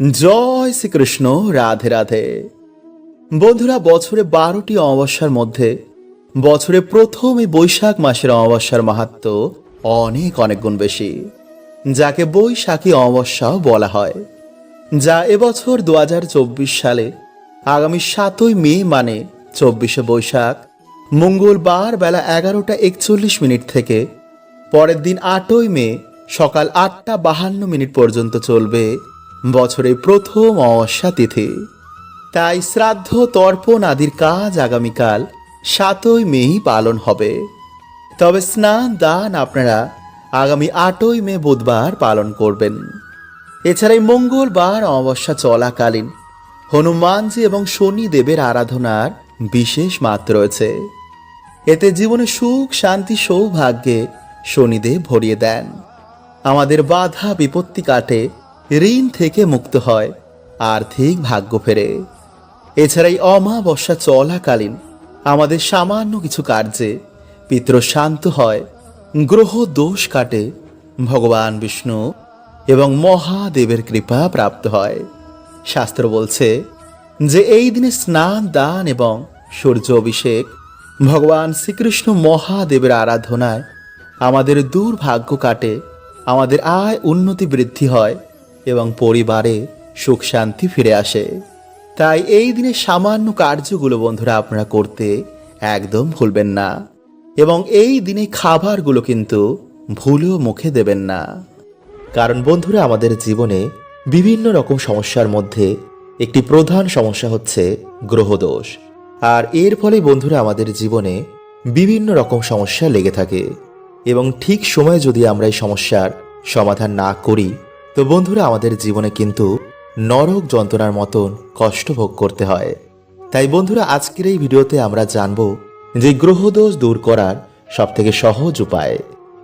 জয় শ্রীকৃষ্ণ, রাধে রাধে। বন্ধুরা, বছরে বারোটি অমাবস্যার মধ্যে বছরে প্রথম এই বৈশাখ মাসের অমাবস্যার মাহাত্ম অনেক অনেক গুণ বেশি, যাকে বৈশাখী অমাবস্যাও বলা হয়, যা এবছর দু হাজার চব্বিশ সালে আগামী সাতই মে মানে চব্বিশে বৈশাখ, মঙ্গলবার বেলা এগারোটা একচল্লিশ মিনিট থেকে পরের দিন আটই মে সকাল আটটা বাহান্ন মিনিট পর্যন্ত চলবে। বছরের প্রথম অমাবস্যা তিথি তাই শ্রাদ্ধ তর্পণ আদির কাজ আগামীকাল সাতই মেই পালন হবে। তবে স্নান, দান আপনারা আগামী আটই মে বুধবার পালন করবেন। এছাড়াই মঙ্গলবার অমাবস্যা চলাকালীন হনুমানজি এবং শনি দেবের আরাধনার বিশেষ মাত্র রয়েছে। এতে জীবনে সুখ, শান্তি, সৌভাগ্যে শনিদেব ভরিয়ে দেন। আমাদের বাধা বিপত্তি কাটে ঋণ থেকে মুক্ত হয়, আর্থিক ভাগ্য ফেরে। এছাড়াই অমাবস্যা চলাকালীন আমাদের সামান্য কিছু কার্যে পিতৃ শান্ত হয়, গ্রহ দোষ কাটে, ভগবান বিষ্ণু এবং মহাদেবের কৃপা প্রাপ্ত হয়। শাস্ত্র বলছে যে এই দিনে স্নান, দান এবং সূর্য অভিষেক ভগবান শ্রীকৃষ্ণ মহাদেবের আরাধনায় আমাদের দুর্ভাগ্য কাটে, আমাদের আয় উন্নতি বৃদ্ধি হয় এবং পরিবারে সুখ শান্তি ফিরে আসে। তাই এই দিনে সামান্য কার্যগুলো বন্ধুরা আপনারা করতে একদম ভুলবেন না। এবং এই দিনে খাবারগুলো কিন্তু ভুলেও মুখে দেবেন না। কারণ বন্ধুরা, আমাদের জীবনে বিভিন্ন রকম সমস্যার মধ্যে একটি প্রধান সমস্যা হচ্ছে গ্রহদোষ। আর এর ফলে বন্ধুরা, আমাদের জীবনে বিভিন্ন রকম সমস্যা লেগে থাকে। এবং ঠিক সময়ে যদি আমরা এই সমস্যার সমাধান না করি তো বন্ধুরা, আমাদের জীবনে কিন্তু নরক যন্ত্রণার মতন কষ্ট ভোগ করতে হয়। তাই বন্ধুরা, আজকের এই ভিডিওতে আমরা জানব যে গ্রহদোষ দূর করার সবথেকে সহজ উপায়।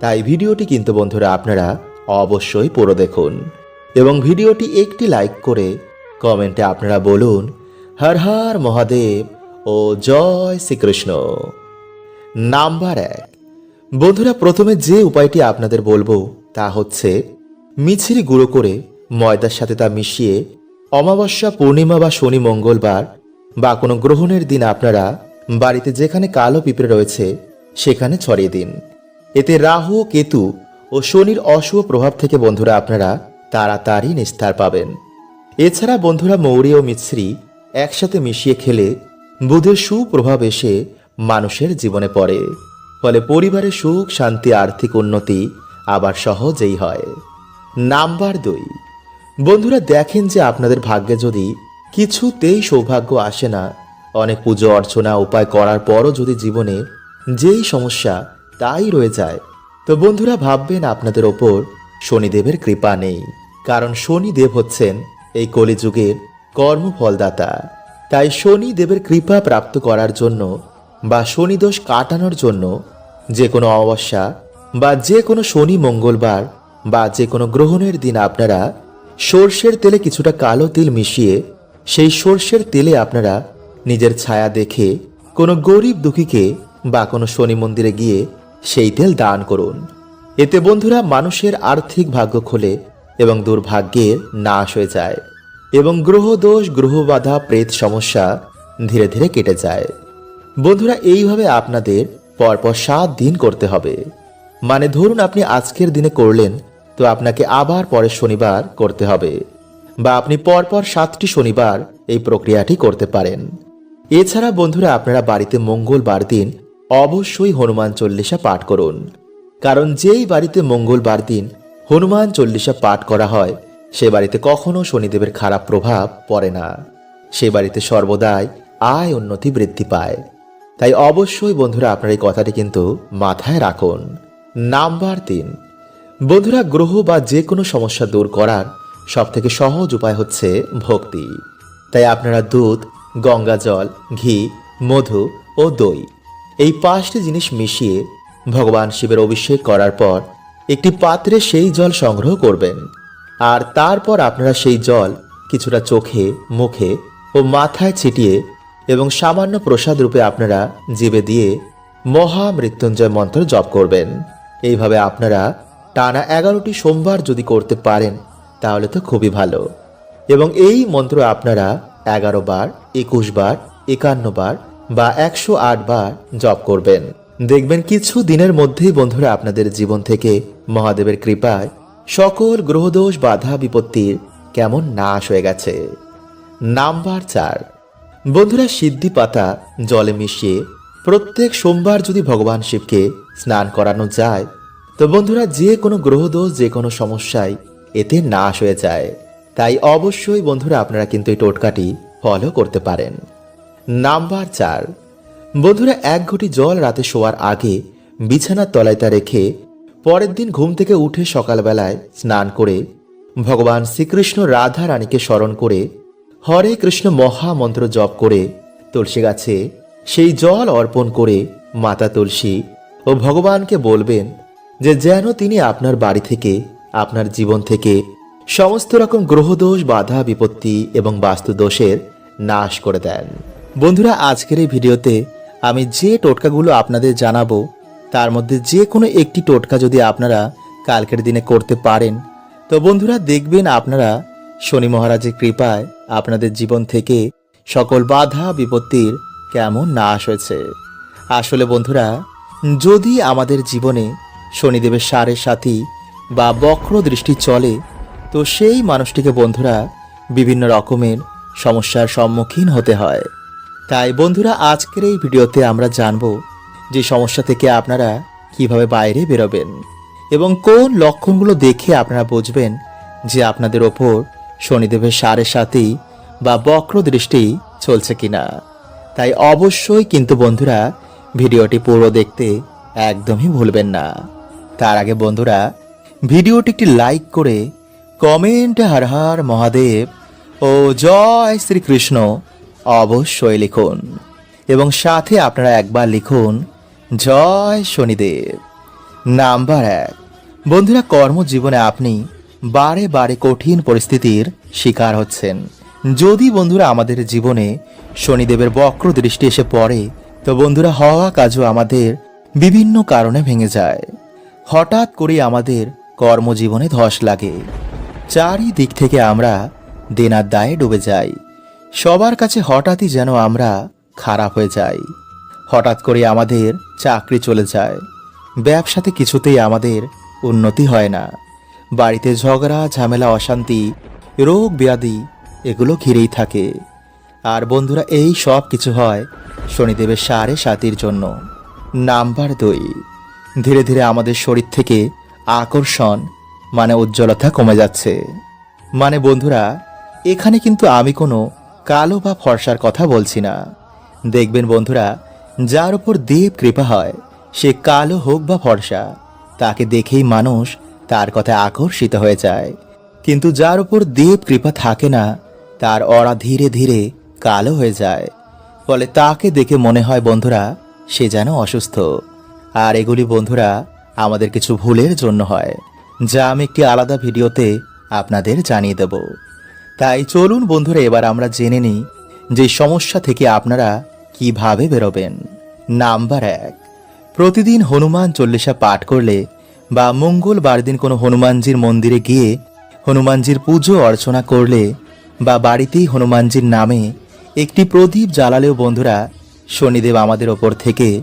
তাই ভিডিওটি কিন্তু বন্ধুরা, আপনারা অবশ্যই পুরো দেখুন এবং ভিডিওটি একটি লাইক করে কমেন্টে আপনারা বলুন, হর হর মহাদেব ও জয় শ্রীকৃষ্ণ। নাম্বার এক। বন্ধুরা, প্রথমে যে উপায়টি আপনাদের বলব তা হচ্ছে মিছিরি গুঁড়ো করে ময়দার সাথে তা মিশিয়ে অমাবস্যা, পূর্ণিমা বা শনি মঙ্গলবার বা কোনো গ্রহণের দিন আপনারা বাড়িতে যেখানে কালো পিঁপড়ে রয়েছে, সেখানে ছড়িয়ে দিন। এতে রাহু, কেতু ও শনির অশুভ প্রভাব থেকে বন্ধুরা আপনারা তাড়াতাড়ি নিস্তার পাবেন। এছাড়া বন্ধুরা মৌরি ও মিছরি একসাথে মিশিয়ে খেলে বুধের সুপ্রভাব এসে মানুষের জীবনে পড়ে। ফলে পরিবারের সুখ, শান্তি, আর্থিক উন্নতি আবার সহজেই হয়। নাম্বার দুই। বন্ধুরা, দেখেন যে আপনাদের ভাগ্যে যদি কিছুতেই সৌভাগ্য আসে না, অনেক পুজো, অর্চনা, উপায় করার পরও যদি জীবনে যেই সমস্যা তাই রয়ে যায়, তো বন্ধুরা, ভাববেন আপনাদের ওপর শনিদেবের কৃপা নেই। কারণ শনিদেব হচ্ছেন এই কলিযুগের কর্মফলদাতা। তাই শনি দেবের কৃপা প্রাপ্ত করার জন্য বা শনিদোষ কাটানোর জন্য যে কোনো অমাবস্যা বা যে কোনো শনি মঙ্গলবার বা যে কোনো গ্রহণের দিন আপনারা সর্ষের তেলে কিছুটা কালো তিল মিশিয়ে সেই সর্ষের তেলে আপনারা নিজের ছায়া দেখে কোনো গরিব দুঃখীকে বা কোনো শনি মন্দিরে গিয়ে সেই তেল দান করুন। এতে বন্ধুরা মানুষের আর্থিক ভাগ্য খোলে এবং দুর্ভাগ্যের নাশ হয়ে যায় এবং গ্রহদোষ, গ্রহবাধা, প্রেত সমস্যা ধীরে ধীরে কেটে যায়। বন্ধুরা, এইভাবে আপনাদের পরপর সাত দিন করতে হবে। মানে ধরুন আপনি আজকের দিনে করলেন তো আপনাকে আবার পরের শনিবার করতে হবে বা আপনি পরপর সাতটি শনিবার এই প্রক্রিয়াটি করতে পারেন। এছাড়া বন্ধুরা আপনারা বাড়িতে মঙ্গলবার দিন অবশ্যই হনুমান চল্লিশা পাঠ করুন। কারণ যেই বাড়িতে মঙ্গলবার দিন হনুমান চল্লিশা পাঠ করা হয়, সে বাড়িতে কখনো শনিদেবের খারাপ প্রভাব পড়ে না। সে বাড়িতে সর্বদাই আয় উন্নতি বৃদ্ধি পায়। তাই অবশ্যই বন্ধুরা আপনার এই কথাটি কিন্তু মাথায় রাখুন। নাম্বার তিন বন্ধুরা, গ্রহ বা যে কোনো সমস্যা দূর করার সব থেকে সহজ উপায় হচ্ছে ভক্তি। তাই আপনারা দুধ, গঙ্গা জল, ঘি, মধু ও দই এই পাঁচটি জিনিস মিশিয়ে ভগবান শিবের অভিষেক করার পর একটি পাত্রে সেই জল সংগ্রহ করবেন। আর তারপর আপনারা সেই জল কিছুটা চোখে, মুখে ও মাথায় ছিটিয়ে এবং সামান্য প্রসাদ রূপে আপনারা জিবে দিয়ে মহামৃত্যুঞ্জয় মন্ত্র জপ করবেন। এইভাবে আপনারা টানা এগারোটি সোমবার যদি করতে পারেন, তাহলে তো খুবই ভালো। এবং এই মন্ত্র আপনারা এগারো বার, একুশ বার, একান্ন বার বা একশো আট বার জপ করবেন। দেখবেন কিছু দিনের মধ্যেই বন্ধুরা আপনাদের জীবন থেকে মহাদেবের কৃপায় সকল গ্রহদোষ, বাধা বিপত্তির কেমন নাশ হয়ে গেছে। নাম্বার চার। বন্ধুরা সিদ্ধি পাতা জলে মিশিয়ে প্রত্যেক সোমবার যদি ভগবান শিবকে স্নান করানো যায় তো বন্ধুরা, যে কোনো গ্রহদোষ যে কোনো সমস্যায় এতে নাশ হয়ে যায়। তাই অবশ্যই বন্ধুরা, আপনারা কিন্তু এই টোটকাটি ফলো করতে পারেন। নাম্বার চার। বন্ধুরা, এক ঘটি জল রাতে শোয়ার আগে বিছানার তলায় তা রেখে পরের দিন ঘুম থেকে উঠে সকালবেলায় স্নান করে ভগবান শ্রীকৃষ্ণ রাধা রানীকে স্মরণ করে হরে কৃষ্ণ মহামন্ত্র জপ করে তুলসী গাছে সেই জল অর্পণ করে মাতা তুলসী ও ভগবানকে বলবেন যে যেন তিনি আপনার বাড়ি থেকে, আপনার জীবন থেকে সমস্ত রকম গ্রহদোষ, বাধা, বিপত্তি এবং বাস্তু দোষের নাশ করে দেন। বন্ধুরা, আজকের এই ভিডিওতে আমি যে টোটকাগুলো আপনাদের জানাব, তার মধ্যে যে কোনো একটি টোটকা যদি আপনারা কালকের দিনে করতে পারেন, তো বন্ধুরা দেখবেন আপনারা শনি মহারাজের কৃপায় আপনাদের জীবন থেকে সকল বাধা, বিপত্তির কেমন নাশ হয়েছে। আসলে বন্ধুরা, যদি আমাদের জীবনে শনিদেবের সারে সাথী বা বক্র দৃষ্টি চলে, তো সেই মানুষটিকে বন্ধুরা বিভিন্ন রকমের সমস্যার সম্মুখীন হতে হয়। তাই বন্ধুরা, আজকের এই ভিডিওতে আমরা জানব যে সমস্যা থেকে আপনারা কীভাবে বাইরে বেরোবেন এবং কোন লক্ষণগুলো দেখে আপনারা বুঝবেন যে আপনাদের ওপর শনিদেবের সারের সাথী বা বক্র দৃষ্টি চলছে কিনা। তাই অবশ্যই কিন্তু বন্ধুরা, ভিডিওটি পুরো দেখতে একদমই ভুলবেন না। তার আগে বন্ধুরা, ভিডিওটি একটি লাইক করে কমেন্টে হর হর মহাদেব ও জয় শ্রীকৃষ্ণ অবশ্যই লিখুন। এবং সাথে আপনারা একবার লিখুন, জয় শনিদেব। নাম্বার এক। বন্ধুরা, কর্মজীবনে আপনি বারে বারে কঠিন পরিস্থিতির শিকার হচ্ছেন। যদি বন্ধুরা আমাদের জীবনে শনিদেবের বক্র দৃষ্টি এসে পড়ে, তো বন্ধুরা হওয়া কাজও আমাদের বিভিন্ন কারণে ভেঙে যায়। হঠাৎ করে আমাদের কর্মজীবনে ধস লাগে। চারিদিক থেকে আমরা দেনার দায়ে ডুবে যাই। সবার কাছে হঠাৎই যেন আমরা খারাপ হয়ে যাই। হঠাৎ করে আমাদের চাকরি চলে যায়। ব্যবসাতে কিছুতেই আমাদের উন্নতি হয় না। বাড়িতে ঝগড়া, ঝামেলা, অশান্তি, রোগ, ব্যাধি, এগুলো ঘিরেই থাকে। আর বন্ধুরা, এই সব কিছু হয় শনিদেবের সাড়ে সাতির জন্য। নাম্বার দুই। ধীরে ধীরে আমাদের শরীর থেকে আকর্ষণ মানে উজ্জ্বলতা কমে যাচ্ছে। মানে বন্ধুরা, এখানে কিন্তু আমি কোনো কালো বা ফর্সার কথা বলছি না। দেখবেন বন্ধুরা, যার উপর দেব কৃপা হয়, সে কালো হোক বা ফর্সা, তাকে দেখেই মানুষ তার কথায় আকর্ষিত হয়ে যায়। কিন্তু যার উপর দেব কৃপা থাকে না, তার অরা ধীরে ধীরে কালো হয়ে যায়। ফলে তাকে দেখে মনে হয় বন্ধুরা, সে যেন অসুস্থ। আর এগুলি বন্ধুরা, আমাদের কিছু ভুলের জন্য হয়, যা আমি একটি আলাদা ভিডিওতে আপনাদের জানিয়ে দেব। তাই চলুন বন্ধুরা, এবার আমরা জেনে নিই যে সমস্যা থেকে আপনারা কীভাবে বেরোবেন। নাম্বার এক, প্রতিদিন হনুমান চল্লিশা পাঠ করলে বা মঙ্গলবার দিন কোনো হনুমানজির মন্দিরে গিয়ে হনুমানজির পুজো অর্চনা করলে বা বাড়িতেই হনুমানজির নামে একটি প্রদীপ জ্বালালেও বন্ধুরা, শনিদেব আমাদের ওপর থেকে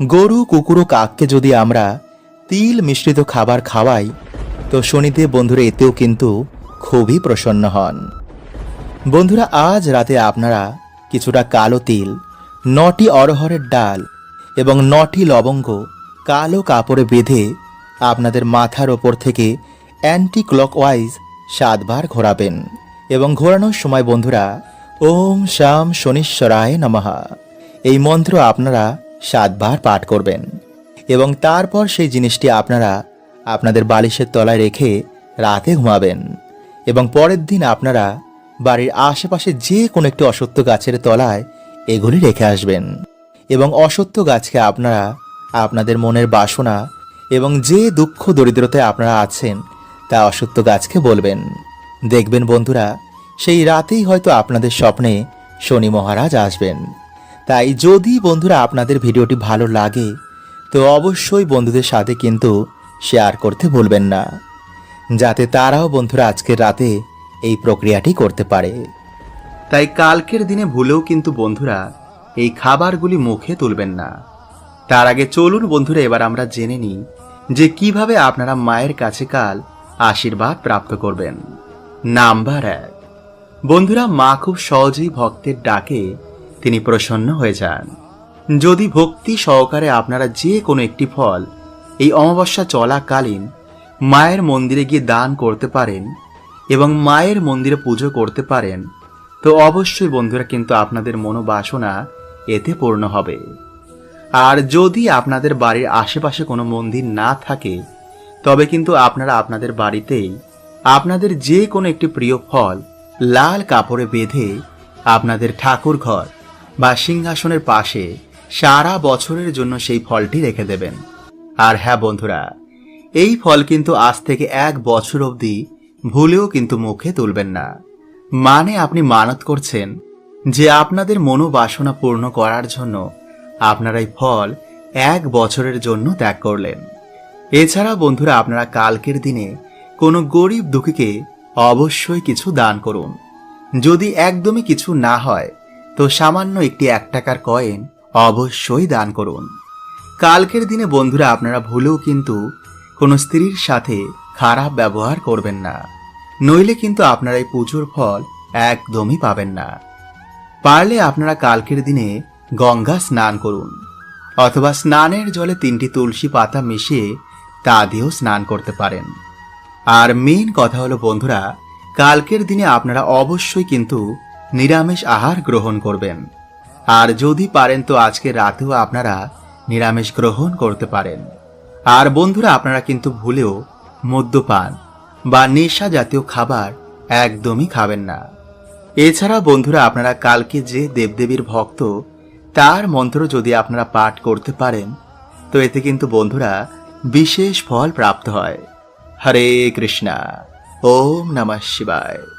গরু, কুকুর ও কাককে যদি আমরা তিল মিশ্রিত খাবার খাওয়াই, তো শনিদেব বন্ধুরা, এতেও কিন্তু খুবই প্রসন্ন হন। বন্ধুরা, আজ রাতে আপনারা কিছুটা কালো তিল, নটি অরহরের ডাল এবং নটি লবঙ্গ কালো কাপড়ে বেঁধে আপনাদের মাথার ওপর থেকে অ্যান্টি ক্লকওয়াইজ সাতবার ঘোরাবেন এবং ঘোরানোর সময় বন্ধুরা, ওম শাম শনিশ্বরায় নমহা এই মন্ত্র আপনারা সাতবার পাঠ করবেন। এবং তারপর সেই জিনিসটি আপনারা আপনাদের বালিশের তলায় রেখে রাতে ঘুমাবেন। এবং পরের দিন আপনারা বাড়ির আশেপাশে যে কোনো একটি অসত্য গাছের তলায় এগুলি রেখে আসবেন। এবং অসত্য গাছকে আপনারা আপনাদের মনের বাসনা এবং যে দুঃখ দরিদ্রতায় আপনারা আছেন, তা অসত্য গাছকে বলবেন। দেখবেন বন্ধুরা, সেই রাতেই হয়তো আপনাদের স্বপ্নে শনি মহারাজ আসবেন। তাই যদি বন্ধুরা আপনাদের ভিডিওটি ভালো লাগে, তো অবশ্যই বন্ধুদের সাথে কিন্তু শেয়ার করতে ভুলবেন না। যাতে তারাও বন্ধুরা আজকের রাতে এই প্রক্রিয়াটি করতে পারে। তাই কালকের দিনে ভুলেও কিন্তু বন্ধুরা এই খাবারগুলি মুখে তুলবেন না। তার আগে চলুন বন্ধুরা, এবার আমরা জেনে নিই যে কীভাবে আপনারা মায়ের কাছে কাল আশীর্বাদ প্রাপ্ত করবেন। নাম্বার এক, বন্ধুরা মা খুব সহজেই ভক্তের ডাকে তিনি প্রসন্ন হয়ে যান। যদি ভক্তি সহকারে আপনারা যে কোনো একটি ফল এই অমাবস্যা চলাকালীন মায়ের মন্দিরে গিয়ে দান করতে পারেন এবং মায়ের মন্দিরে পুজো করতে পারেন, তো অবশ্যই বন্ধুরা কিন্তু আপনাদের মনোবাসনা এতে পূর্ণ হবে। আর যদি আপনাদের বাড়ির আশেপাশে কোনো মন্দির না থাকে, তবে কিন্তু আপনারা আপনাদের বাড়িতেই আপনাদের যে কোনো একটি প্রিয় ফল লাল কাপড়ে বেঁধে আপনাদের ঠাকুর ঘর বা সিংহাসনের পাশে সারা বছরের জন্য সেই ফলটি রেখে দেবেন। আর হ্যাঁ বন্ধুরা, এই ফল কিন্তু আজ থেকে এক বছর অবধি ভুলেও কিন্তু মুখে তুলবেন না। মানে আপনি মানত করছেন যে আপনাদের মনোবাসনা পূর্ণ করার জন্য আপনারা এই ফল এক বছরের জন্য ত্যাগ করলেন। এছাড়া বন্ধুরা, আপনারা কালকের দিনে কোনো গরিব দুঃখীকে অবশ্যই কিছু দান করুন। যদি একদমই কিছু না হয় তো সামান্য একটি এক টাকার কয়েন অবশ্যই দান করুন। কালকের দিনে বন্ধুরা আপনারা ভুলেও কিন্তু কোনো স্ত্রীর সাথে খারাপ ব্যবহার করবেন না। নইলে কিন্তু আপনারা এই পুজোর ফল একদমই পাবেন না। পারলে আপনারা কালকের দিনে গঙ্গা স্নান করুন অথবা স্নানের জলে তিনটি তুলসী পাতা মিশিয়ে তা দিয়েও স্নান করতে পারেন। আর মেন কথা হলো বন্ধুরা, কালকের দিনে আপনারা অবশ্যই কিন্তু নিরামিষ আহার গ্রহণ করবেন। আর যদি পারেন তো আজকে রাতেও আপনারা নিরামিষ গ্রহণ করতে পারেন। আর বন্ধুরা, আপনারা কিন্তু ভুলেও মদ্যপান বা নেশা জাতীয় খাবার একদমই খাবেন না। এছাড়া বন্ধুরা, আপনারা কালকে যে দেবদেবীর ভক্ত, তার মন্ত্র যদি আপনারা পাঠ করতে পারেন, তো এতে কিন্তু বন্ধুরা বিশেষ ফল প্রাপ্ত হয়। হরে কৃষ্ণা, ওম নমঃ শিবায়।